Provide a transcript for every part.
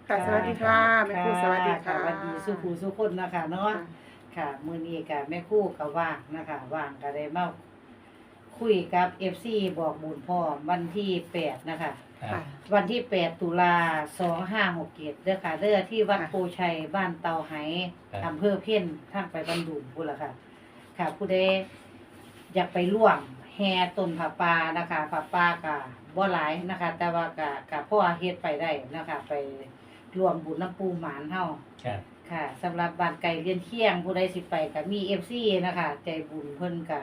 บค่ะสวัสดีค่ะแม่ครูสวัสดีค่ะ สวัสดีสุขูสุขคนนะคะเนาะ ค่ะ มื้อนี้ก็แม่ครู่ก็ว่างนะคะ ว่างก็ได้มาคุยกับ FC บอกบุญพร้อมวันที่8นะคะ ครับ วันที่ 8 ตุลา2567เด้อค่ะเด้อที่วัดค่ะโพชัยบ้านเตาไหครับ อำเภอเพ่นทางไปบันดุงพุ่นล่ะค่ะ ค่ะผู้ใดอยากไปร่วมแห่ต้นผาป่านะคะผาป่าก็บ่หลายนะคะ แต่ว่าก็ก็พอเฮ็ดไปได้นะคะ ไป รวมบุญน้ำปูหมานเฮาครับ ค่ะสำหรับบ้านไก่เรียนเที่ยงผู้ใดสิไปก็มี FC นะคะ ใจบุญเพิ่นก็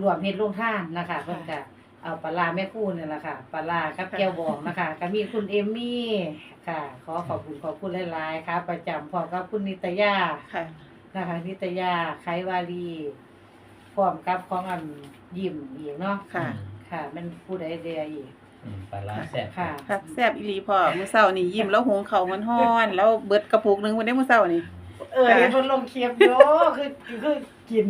รวมเฮ็ดโรงทานนะคะ เพิ่นก็เอาปลาร้าแม่คู่นี่แหละค่ะปลาร้ากับแก้วบองนะคะก็มีคุณเอมมี่ค่ะ ขอขอบคุณขอบคุณหลายๆค่ะ ประจำพร้อมกับคุณนิตยา ค่ะ นะคะนิตยาไขวาลีพร้อมกับของอันยิ้มอีกเนาะค่ะ ค่ะ มันผู้ใดเดียอีก อืมปลาร้าแซ่บค่ะค่ะแซ่บอีหลีพ่อมื้อเช้านี่ยิ้มแล้วหุงข้าวมันฮ้อนแล้วเบิดกระปุกหนึงวันนี้มื้อเช้านี่ เออค่ะเห็นเพิ่นลงคลิปอยู่คือคือกิน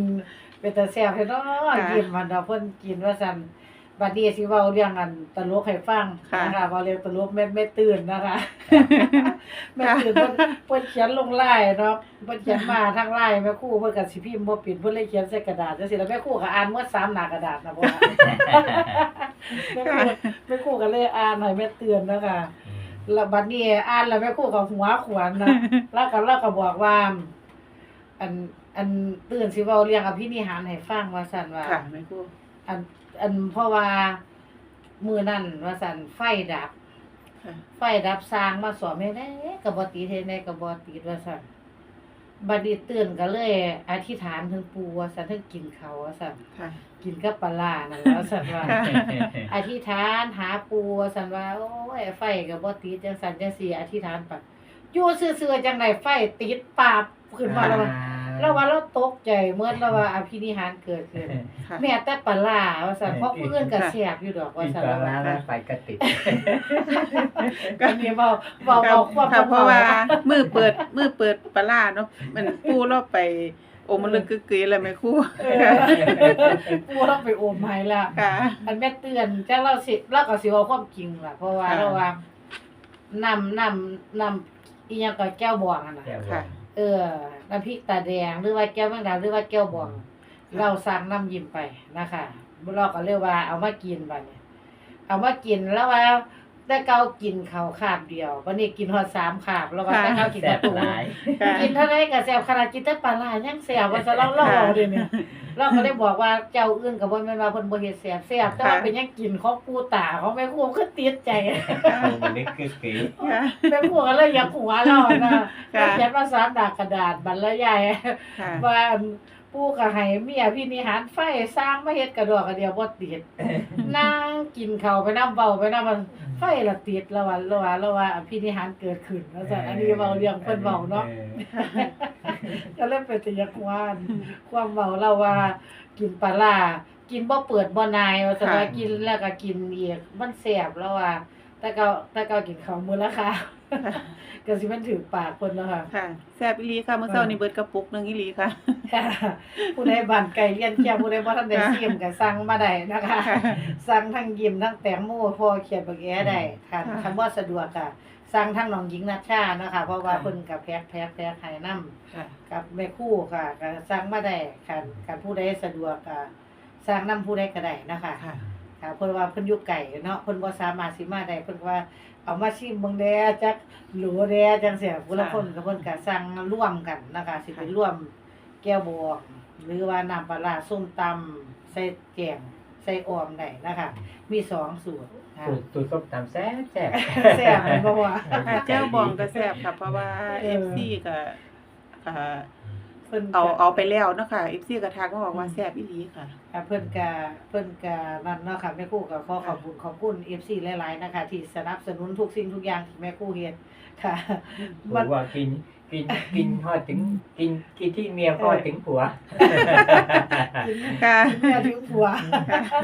เป็นตาแซ่บเฮ็ดเนาะค่ะยิ้มมันเนาะเพิ่นกินว่าซั่น บัดนี้สิเว้าเรื่องอันตลกให้ฟังค่ะนะคะเว้าเรื่องตลกแม่แม่ตื่นนะคะแม่ตื่นเพิ่นเพิ่นเขียนลงไลน์เนาะเพิ่นเขียนมาทางไลน์แม่ครูเพิ่นก็สิพิมพ์บ่ปิดเพิ่นเลยเขียนใส่กระดาษจังซี่แล้วแม่ครูก็อ่านหมดสามหน้ากระดาษนะบ่ว่าแม่ครูแม่ครูก็เลยอ่านให้แม่เตือนนะคะอืมแล้วบัดนี้อ่านแล้วแม่ครูก็หัวขวนนะแล้วก็เราก็บอกว่า อันอันตื่นสิเว้าเรื่องอภินิหารให้ฟังว่าซั่นว่าค่ะแม่ครู อันอันเพราะว่ามื้อนั้นว่าซั่นไฟดับ ค่ะไฟดับสร้างมาสอนแม่ได้ก็บ่ติดเฮ็ดได้ก็บ่ติดว่าซั่นบัดนี้ตื่นก็เลย อธิษฐานถึงปู่ว่าซั่นถึงกินข้าวว่าซั่นค่ะ กินกับปลาร้านั่นแหล้วซั่นว่า ค่ะ อธิษฐานหาปู่ว่าซั่นว่าโอ้ยไฟก็บ่ติดจังซั่นจังซี่อธิษฐานไปอยู่ซื่อๆจังได๋ไฟติดปาบขึ้นมาแล้วว่า แล้วว่าเราตกใจเมื่อแล้วว่าอภินิหารเกิดขึ้นค่ะ แม่แต่ปลาร้าว่าซั่นเพราะผู้อื่นก็แซ่บอยู่ดอกว่ากินซั่นปลาว่าร้าแล้วไฟกระติดก็มีเว้าเว้าเว้าความค่ะเพราะว่ามือเปิดมือเปิดปลาร้าเนาะมันปูเราไปโอมันลึกกึกกึยแล้วแม่ครูเออปู่เราไปโอมให้ละ ค่ะ อันแม่เตือนจังเราสิเราก็สิเว้าความจริงล่ะ เพราะว่าค่ะ เราว่านำนำนำอีหยังก็แก้วบวงอะน่ะแก้วค่ะ เออน้ำพริกตาแดงหรือว่าแก้วแมงดาหรือว่าแก้วบอง เราสั่งน้ำยิ้มไปนะคะบุเราก็เรียกว่าเอามากินบัดนี้เอามากินแล้วว่าแต่เกากินข้าวคาบเดียววันนี้กินฮอดสามคาบแล้วว่าค่ะแต่เกากินแซ่กบระตุกหลายค่ะกินเท่าไรก็แซ่บขนาดกินแต่ปลาร้ายังแซ่บว่าซะเราเราเอาเด้เนี่ย เราก็ได้บอกว่าเจ้าอื่นก็บ่แม่นว่าเพิ่นบ่เฮ็ดแซ่บแซ่บแต่ว่าค่ะเป็นหยังกินของปู่ตาของแม่ครูคือติดใจโอ้มันนี่คือกีค่ะแม่ครูก็เลยอยากหัวเรานะค่ะเขียนภาษาดากกระดาษบรรยายค่ะว่า ปู่ก็ให้เมียพี่นิหารไฟสร้างมาเฮ็ดกระดอกกระเดียวบ่ติดนั่งกินข้าวไปน้ำเบาไปน้ำมันไฟละติดแล้วว่าแล้วว่าแล้วว่าพี่นิหารเกิดขึ้นแล้วซั่นอันนี้เว้าเรื่องเพิ่นเว้าเนาะก็เลยเป็นตะยักวานความเว้าเราว่ากินปลาร้ากินบ่เปิดบ่นายว่าซั่นว่าค่ะกินแล้วก็กินอีกมันแซ่บแล้วว่าแต่ก็แต่ก็กินข้าวมื้อละค่ะ ก็สิมันถือปากเพิ่นเนาะค่ะค่ะแซ่บอีหลีค่ะมื้อเช้านี่เบิดกระปุกหนึงอีหลีค่ะ ค่ะผู้ใดบ้านไก่เลี้ยนเคียงผู้ใดบ่ทันได้ชิมก็สั่งมาได้นะคะสั่งทั้งยิ้มทั้งแตงโมพอเขียนบักแอได้ค่ะค่ะ คำว่าสะดวกค่ะสั่งทั้งน้องหญิงนัชชานะคะ เพราะว่าค่ะเพิ่นก็แพ็คแพ็คแพ็คให้นํค่ะ กับแม่ครู่ค่ะก็สั่งมาได้ค่ะกันผู้ใดสะดวกก็สั่งนํผู้ใดก็ได้นะคะ ค่ะ ค่ะเพิ่นว่าเพิ่นอยู่ไกลเนาะเพิ่นบ่สามารถสิมาได้เพิ่นว่า เอามาชิมเบิ่งแดจักหรูแดจังเสียผู้ละคนกับเพิ่นก็สั่งร่วมกันนะคะสิเป็นร่วมแก้วบวงหรือว่าน้ำปลาร้าส้มตำใส่แกงใส่ออมได้นะคะ มีสองสูตรค่ะสูตรสูตรส้มตำแซ่บแซ่บแซ่บแม่นบ่ว่าค่ะเจ้าบองก็แซ่บค่ะเพราะว่าเออ FC ก็อ่า เพิ่นเอาก็เอาไปแล้วเนาะค่ะ FC ก็ทักมาบอกว่าแซ่บอีหลีค่ะ อ่าเพิ่นก็เพิ่นก็นั่นเนาะค่ะแม่ครู่ก็ขอขอบคุณขอบคุณ FC หลายๆนะคะ ที่สนับสนุนทุกสิ่งทุกอย่างที่แม่ครู่เฮ็ดค่ะผัวว่ากินกินกินพอถึงกินกินที่เมียพอถึงผัว ค่ะเมื่อถึงผัวค่ะ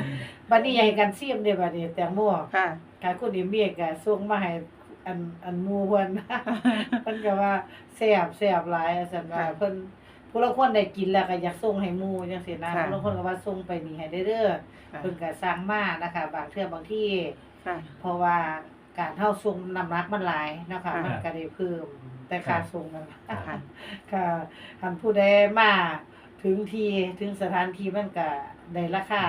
บัดนี้อยากให้กันซิมเด้บัดนี้แตงโมค่ะ ค่ะคุณนิเมียก็ส่งมาให้อันอันหมู่เพิ่น เพิ่นก็ว่าแซ่บแซ่บหลายซั่นว่าค่ะ เพิ่น ผู้ละคนได้กินแล้วก็อยากส่งให้หมู่จังซี่นะค่ะ ผู้ละคนก็ว่าส่งไปนี่ให้ได้เด้อค่ะเพิ่นก็สั่งมานะคะบางเทื่อบางที่ ค่ะ เพราะว่าการเท่าทรงน้ำหนักมันหลายเนาะคะค่ะมันก็ได้เพิ่มแต่ค่าทรงนั่นล่ะค่ะค่ะคันผู้ใดมาถึงที่ถึงสถานที่มันก็ได้ราคา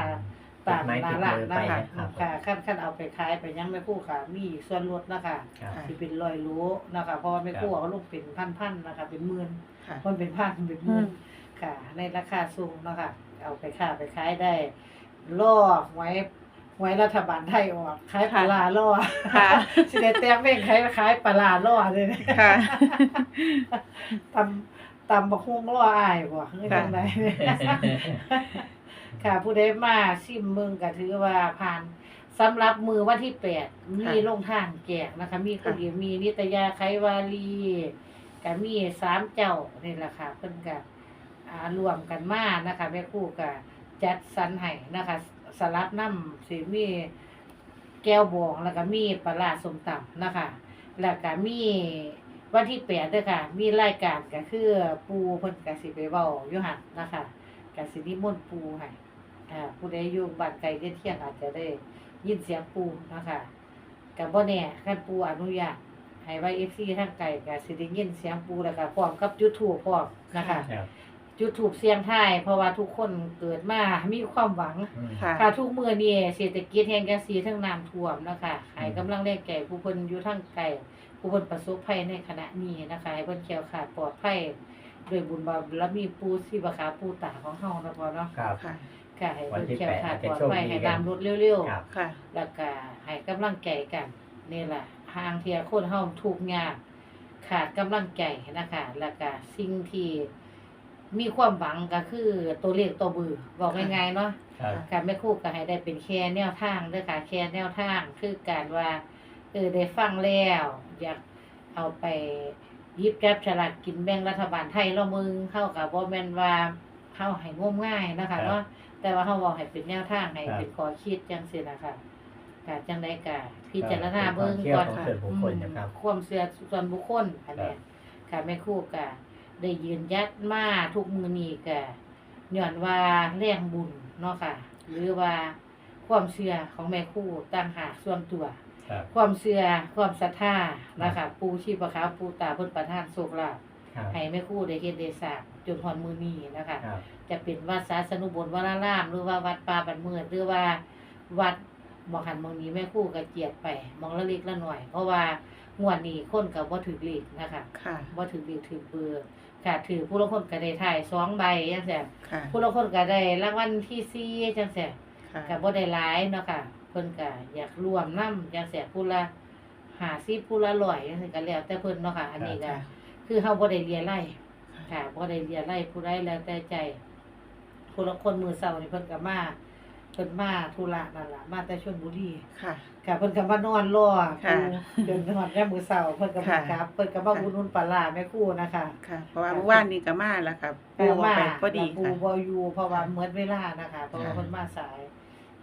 ตามติดไม้หนาติดหลักมือนะไปคะนะครับ ค่ะคันคันเอาไปขายไปยังไม่คู่ค่ะมีส่วนลดนะคะครับค่ะสิเป็นร้อยโลนะคะเพราะว่าไม่คู่เอาลูกเป็นพันๆนะคะเป็นหมื่น ค่ะมันเป็นพันเป็นหมื่นค่ะ ในราคาสูงเนาะคะเอาไปค้าไปขายได้ล่อไว้ไว้รัฐบาลไทยออกขายปลาร้าล่อค่ะ สิได้แต้มเองขายขายปลาร้าล่อเลยนะค่ะ ตำตำบักฮุ่งล่ออายบ่คือจังไดค่ะ ผู้ใดมาชิมมึงก็ถือว่าผ่านสำหรับมือวันที่แปดมีลงทานแจกนะคะ มีคนเดียวมีนิตยาไขวาลี ก็มีสามเจ้านี่แหละค่ะเพิ่นก็อ่ารวมกันมานะคะแม่ครู่ก็จัดสรรให้นะคะ สลับน้ำสิมีแก้วบองแล้วก็มีปลาร้าสมตำนะคะ แล้วก็มีวันที่แปดด้วยค่ะ มีรายการก็คือปูเพิ่นก็สิไปเว้าอยู่หันนะคะก็สินิมนต์ปูให้อ่าผู้ใดอยู่บ้านไกลเที่ยงอาจจะได้ยินเสียงปูนะคะก็บ่แน่คันปูอนุญาต ให้ไว้ FC ทางไกลก็สิได้ยินเสียงปูแล้วก็พร้อมกับ YouTube พร้อมนะคะครับ YouTube เสียงไทายเพราะว่าทุกคนเกิดมา มีความหวัง อืม ค่ะ ค่ะทุกมื้อนี้เศรษฐกิจแห่งจังซี่ทั้งน้ำท่วมนะคะให้กำลังแรงแก่ผู้เพิ่นอยู่ทางไกลผู้เพิ่นประสบภัยในขณะนี้นะคะให้เพิ่นแคล้วคลาดปลอดภัยด้วยบุญบารมีปู่ศิวขาปู่ตาของเฮาเนาะพ่อเนาะครับ ค่ะ ค่ะให้วันเพิ่นที่แคล้วคลาดแปดปลอดอาจจะโชคภัยดีให้กันน้ำลดเร็วครับ ค่ะ ๆแล้วก็ให้กำลังใจกันนี่ล่ะ ทางเที่ยคนเฮาทุกข์ยากขาดกำลังใจนะคะแล้วก็สิ่งที่มีความหวังก็คือตัวเลขตัวเบือบอกง่ายๆเนาะครับการไม่คู่ก็ให้ได้เป็นแค่แนวทางเด้อค่ะแค่แนวทางคือการว่าเออได้ฟังแล้ว อยากเอาไปหยิบจับฉลากกินแบ่งรัฐบาลไทยเรามึงเข้ากับบ่แม่นว่าเฮาให้งมง่ายนะคะเนาะแต่ว่าเฮาบอกให้เป็นแนวทางให้เป็นข้อคิดจังซี่นะคะ กาจังได๋ก็พิจารณาเบิ่งก่อนเป็นความเชื่อของส่วนบุคคลนะครับอืมความเชื่อส่วนบุคคลอันเนี้ยค่ะแม่ครู่ก็ได้ยืนยัดมาทุกมื้อนี้ก็ย้อนว่าแรงบุญเนาะค่ะ หรือว่าความเชื่อของแม่ครูต่างหากส่วนตัว ครับ ความเชื่อความศรัทธานะคะปูชีพขาวปูตาเพิ่นประทานโชคลาภครับ ให้แม่ครูได้เฮ็ดได้สร้างจนฮอดมื้อนี้นะคะ ครับ จะเป็นวัดสาสนุบลวราราม หรือว่าวัดป่าบันเมือดหรือว่าวัด บ่หันหมองนี้แม่ครูก็เจียดไปหมองละเล็กละหน่อย เพราะว่างวดนี้คนก็บ่ถูกเลขนะคะค่ะบ่ถูกเลขถูกเบอร์ค่ะถือผู้ละคนก็ได้ถ่ายสองใบจังซี่ค่ะผู้ละคนก็ได้รางวัลที่สี่จังซี่ค่ะก็บ่ได้หลายเนาะค่ะเพิ่นก็อยากรวมนำจังซี่ผู้ละ50ผู้ละ100จังซี่ก็แล้วแต่เพิ่นเนาะค่ะ อันนี้ก็ค่ะคือเฮาบ่ได้เรียนไล่ค่ะบ่ได้เรียนไล่ผู้ใดแล้วแต่ใจผู้ละคนมื้อเช้านี่เพิ่นก็มาเพิ่นมาธุระนั่นล่ะมาแต่ชลบุรีค่ะ ค่ะเพิ่นก็มานอนรอค่ะปูจนฮอดยามมื้อเช้าเพิ่นก็มาค่ะกลับ เพิ่นก็มาอุดหนุนปลาร้าแม่ครูนะคะค่ะ เพราะว่าเมื่อวานนี้ก็มาแล้วค่ะปูปูออกมาไปพอดีปูค่ะบ่อยู่เพราะว่าเหมือนเวลานะคะเพราะว่าเพิ่นมาสาย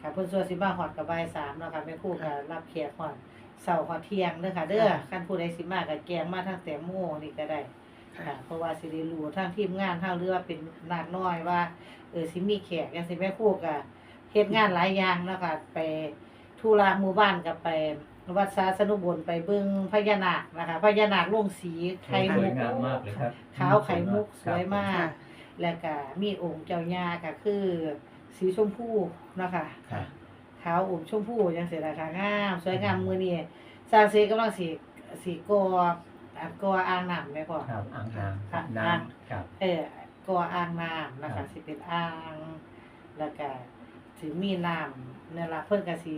ค่ะเพิ่นส่วนสิมาฮอดก็บ่าย3เนาะค่ะแม่ครูก็รับแขกฮอดเช้าฮอดเที่ยงเด้อค่ะ เด้อค่ะคันผู้ใดสิมาก็แกงมาทางแตงโมนี่ก็ได้ค่ะค่ะเพราะว่าสิได้รู้ทางทีมงานทางเรือว่าเป็นนาดน้อยว่าเออสิมีแขกจังซี่แม่ครูก็ เฮ็ดงานหลายอย่างเนาะค่ะไปธุระหมู่บ้านก็ไปวัดสาสนุบลไปเบิ่งพญานาคนะคะพญานาคลงสีไข่สมุวยก งามมากเลยครับขาวไข่มุกสวยมากค่ะแล้วก็มีองค์เจ้าย่าก็คือ สีชมพูเนาะคะครับขาวอมชมพูจังซี่ล่ะค่ะงามสวยงามมื้อนี้สร้างเสร็จกำลังสิสิก่ออะก่ออ่างน้ำแม่พ่อ ครับอ่างน้ค่ะำน้ำครับ เออก่ออ่างน้ำนะครัคะบ สิเป็นอ่าง แล้วก็ สิมีน้ำนั่นล่ะเพิ่นก็สิ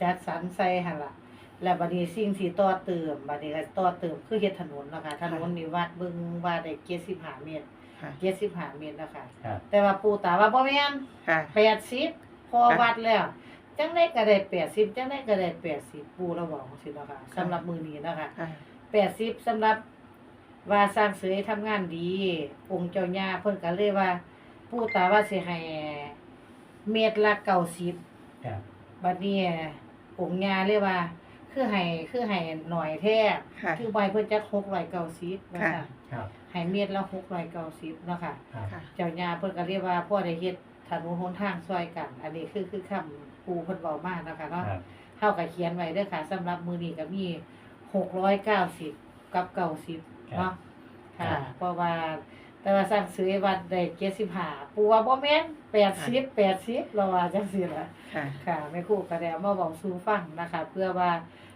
จัดสรรใส่หั่นล่ะ แล้วบัดนี้สิ่งที่ต่อเติมบัดนี้ก็ต่อเติมคือเฮ็ดถนนเนาะคะถนนนี่วัดเบิ่งว่าได้75เมตรค่ะ 75เมตรนะคะครับ แต่ว่าปู่ตาว่าบ่แม่นค่ะ 80พอวัดแล้ว จังได๋ก็ได้80จังได๋ก็ได้80ปู่เราบอกจังซี่เนาะค่ะสำหรับมื้อนี้นะคะ ค่ะ80สำหรับว่าสร้างเสยทำงานดี องค์เจ้าย่าเพิ่นก็เลยว่า ปู่ตาว่าสิให้ เม็ดละ90ครับบัดนี้องค์ย่าเลยว่า คือให้คือให้หน่อยแท้ค่ะ คือใบเพิ่นจัก690ว่าค่ะซั่นครับให้เม็ดละ690เนาะค่ะ ครับค่ะ เจ้าย่าเพิ่นก็เรียกว่าพ่อได้เฮ็ดถนนหนทางช่วยกัน อันนี้คือคือคำปูเพิ่นเว้ามานะคะเนาะ ครับเฮาก็เขียนไว้เด้อค่ะสำหรับมื้อนี้ก็มี690กับ90เนาะค่ะ เพราะว่าแต่ว่า สั่งซื้อให้วัดได้75ปูว่าบ่แม่น80 80เราว่าจังซี่ล่ะค่ะ ค่ะแม่ครูก็ได้เอามาบอกสู่ฟังนะคะ เพื่อว่า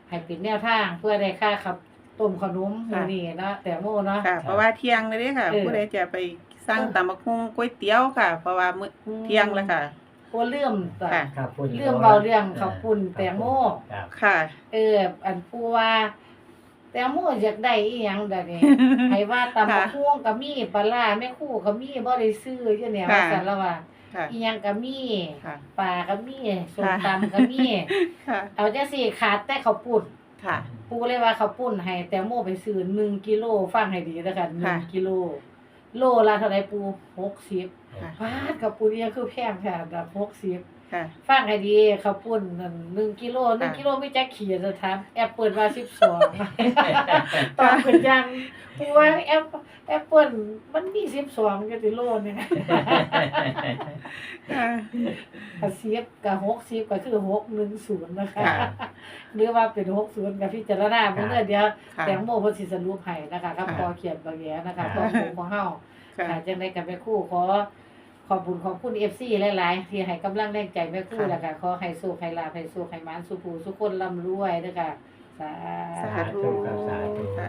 ให้เป็นแนวทางเพื่อได้ค่าขับต้มขนมมื้อนี้เนาะแต่โมเนาะ ค่ะ เพราะว่าเที่ยงเลยเด้ค่ะ เออผู้ใดจะไปสั่งตำบักหุ่งก๋วยเตี๋ยวค่ะ เพราะว่ามื้อเที่ยงแล้วค่ะบ่เรื่องตัวค่ะ ครับพูดเรื่องเบาเรื่องข้าวปุ้นแตงโม ครับ ค่ะ เอออันผู้ว่า แตงโมอยากได้อีหยังเดะนี่ ให้ว่าตำบักหุ่งก็มีปลาร้าแม่ครูก็มีบ่ได้ซื้ออยู่เนี่ยว่าค่ะ ซั่นแล้วว่าค่ะ อีหยังก็มีค่ะ ปลาก็มีส้มตำก็มี ค่ะ เอาจังซี่ขาดแต่ข้าวปุ้น ค่ะ ปูเลยว่าเขาวปุ้นให้แตงโมไปซื้อหนึ่งกิโลฟังให้ดีแล้วกันหนึ่ค่ะ งกิโล โลละเท่าไรปูหกสิบค่ะ บาทกับปูนี่คือแพงแท้ดับหกสิบ ค่ะ ฟังให้ดีเขาวปุ้นนั่นหนึ่งกิโลหนึ่งค่ะกิโลไม่จักขีดจะทำแอปเปิลว่าสิบสองตอนเป็นยังปูว่าแอปแอปเปิลมันมีสิบสองกิโลเนี่ยค่ะกับสิบกับหกสิบก็คือหกหนึ่งศูนย์นะคะค่ะหรือว่าเป็นหกศูนย์กับพิจารณาเมื่อเดียวค่ะแตงโมเพิ่นสิสรุปให้นะคะกับค่ะพอเขียนบางแยนะคะค่ะของผมของเฮาค่ะค่ะจังได๋ก็แม่ครู่ขอ ขอบคุณขอบคุณ FC หลายๆ ที่ให้กำลังแรงใจแม่ครู่ค่ะแล้วก็ขอให้สุขให้ลาภให้สุขให้หมานสุขผู้สุขคนร่ำรวยเด้อค่ะสาสาธุ สาธุครับสาธุค่ะ